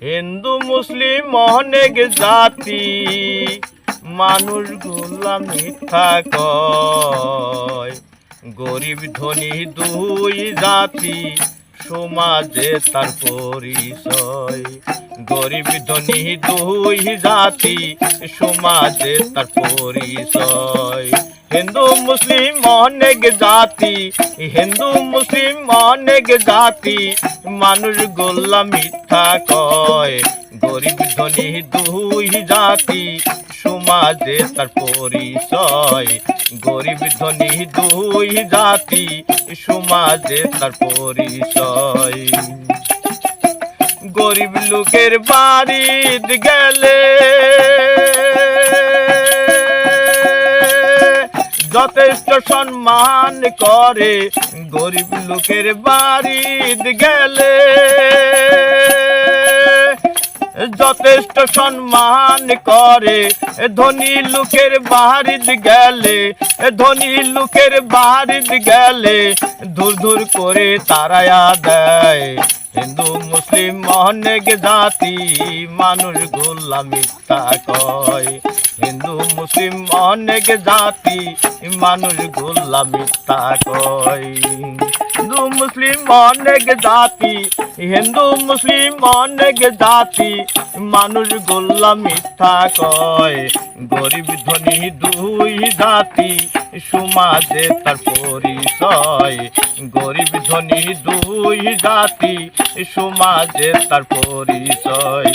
হিন্দু মুসলিম অনেক জাতি, মানুষ মানুষগুলা মিথ্যা কয়। গরিব ধনী দুই জাতি, সমাজে তার পরিচয়। গরিব ধনী দুই জাতি, সমাজে তার পরিচয়। হিন্দু মুসলিম অনেক জাতি, হিন্দু মুসলিম অনেক জাতি, মানুষ গোল্লা মিথ্যা কয়, গরিব ধনী দুই জাতি, সমাজে তার পরিচয়। গরিব ধনী দুই জাতি, সমাজে তার পরিচয়। গরিব লোকের বাড়িতে গেলে যথেষ্ট সম্মান করে গরিব লোকের বাড়িতে গেলে। যথেষ্ট সম্মান করে ধনী লোকের বাড়িতে গেলে, ধনী লোকের বাড়িতে গেলে দূর দূর করে তারায়া দেয়। হিন্দু মুসলিম অনেক জাতি, মানুষ গোল্লা মিথ্যা কয়। হিন্দু মুসলিম অনেক জাতি, মানুষ গোল্লা মিথ্যা কয়। হিন্দু মুসলিম অনেক জাতি, হিন্দু মুসলিম অনেক জাতি, মানুষ গোল্লা মিথ্যা কয়। গরিব ধনী দুই জাতি, সমাজে তার পরিচয়। গরিব ধনী দুই জাতি সমাজে তার পরিচয়।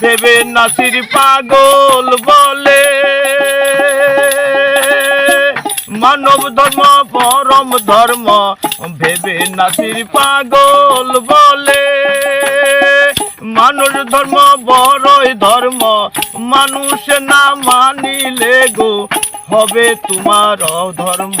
ভেবে নাসির পাগল বলে। মানব ধর্ম, পরম ধর্ম, ভেবে নাসির পাগল বলে। মানুষ ধর্ম, বড়ই ধর্ম, মানুষ না মানিলে গো, হবে তোমার ধর্ম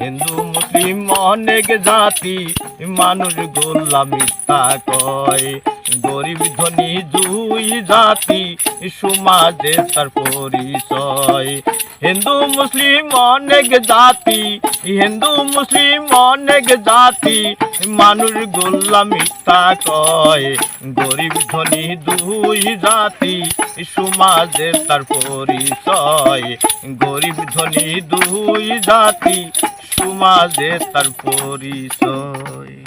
হিন্দু, মুসলিম, অনেক জাতি, মানুষ গোল্লা মিথ্যা কয়। গরিব, ধনী, দুই জাতি, সমাজে তার পরিচয়। হিন্দু, মুসলিম, অনেক জাতি, হিন্দু, মুসলিম, অনেক জাতি, মানুষ গোল্লা মিথ্যা কয়। গরিব, ধনী, দুই জাতি, সমাজে তার পরিচয়। গরিব, ধনী, দুই জাতি সমাজে তার পরিচয়।